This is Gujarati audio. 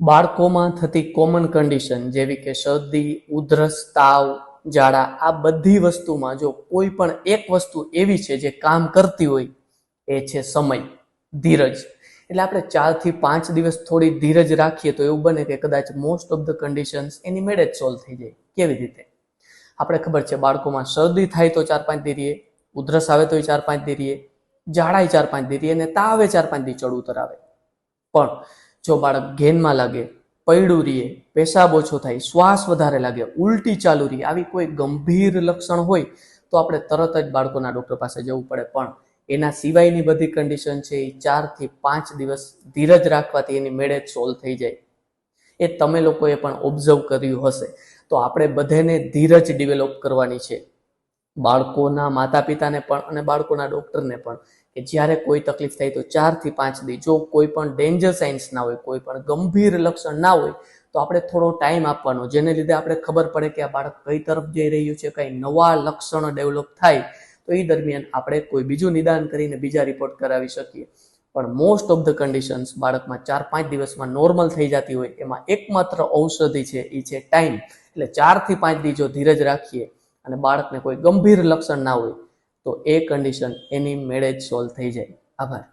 બાળકોમાં થતી કોમન કન્ડિશન જેવી કે શરદી, ઉધરસ, તાવ, ઝાડા, આ બધી વસ્તુમાં જો કોઈ પણ એક વસ્તુ એવી છે જે કામ કરતી હોય, એ છે સમય, ધીરજ. એટલે આપણે ચારથી પાંચ દિવસ થોડી ધીરજ રાખીએ તો એવું બને કે કદાચ મોસ્ટ ઓફ ધ કન્ડિશન્સ એની મેળે જ સોલ્વ થઈ જાય. કેવી રીતે? આપણે ખબર છે બાળકોમાં શરદી થાય તો ચાર પાંચ ધીરીએ ઉધરસ આવે તો ચાર પાંચ ધીરીએ જાડાય ચાર પાંચ ધીરીએ અને તાવે ચાર પાંચ દી ચડ ઉતર આવે. પણ જો બાળક ઘેનમાં લાગે, પૈડું રીએ, પેશાબ ઓછો થાય, શ્વાસ વધારે લાગે, ઉલટી ચાલુ રહી આવી કોઈ ગંભીર લક્ષણ હોય, તો આપણે તરત જ બાળકોના ડૉક્ટર પાસે જવું પડે. પણ એના સિવાયની બધી કન્ડિશન છે એ ચારથી પાંચ દિવસ ધીરજ રાખવાથી એની મેળે જ સોલ્વ થઈ જાય. એ તમે લોકોએ પણ ઓબ્ઝર્વ કર્યું હશે. તો આપણે બધાને ધીરજ ડિવેલોપ કરવાની છે. બાળકોના માતા પિતાને પણ અને બાળકોના ડૉક્ટરને પણ કે જ્યારે કોઈ તકલીફ થાય તો ચારથી પાંચ દી, જો કોઈ પણ ડેન્જર સાઇન્સ ના હોય, કોઈ પણ ગંભીર લક્ષણ ના હોય, તો આપણે થોડો ટાઈમ આપવાનો. જેને લીધે આપણે ખબર પડે કે આ બાળક કઈ તરફ જઈ રહ્યું છે, કઈ નવા લક્ષણો ડેવલપ થાય, તો એ દરમિયાન આપણે કોઈ બીજું નિદાન કરીને બીજા રિપોર્ટ કરાવી શકીએ. પણ મોસ્ટ ઓફ ધ કન્ડિશન્સ બાળકમાં ચાર પાંચ દિવસમાં નોર્મલ થઈ જતી હોય, એમાં એકમાત્ર ઔષધિ છે એ છે ટાઈમ એટલે ચારથી પાંચ દી જો ધીરજ રાખીએ અને બાળકને કોઈ ગંભીર લક્ષણ ના હોય, તો એ કન્ડિશન એની મેળે જ સોલ્વ થઈ જાય. આભાર.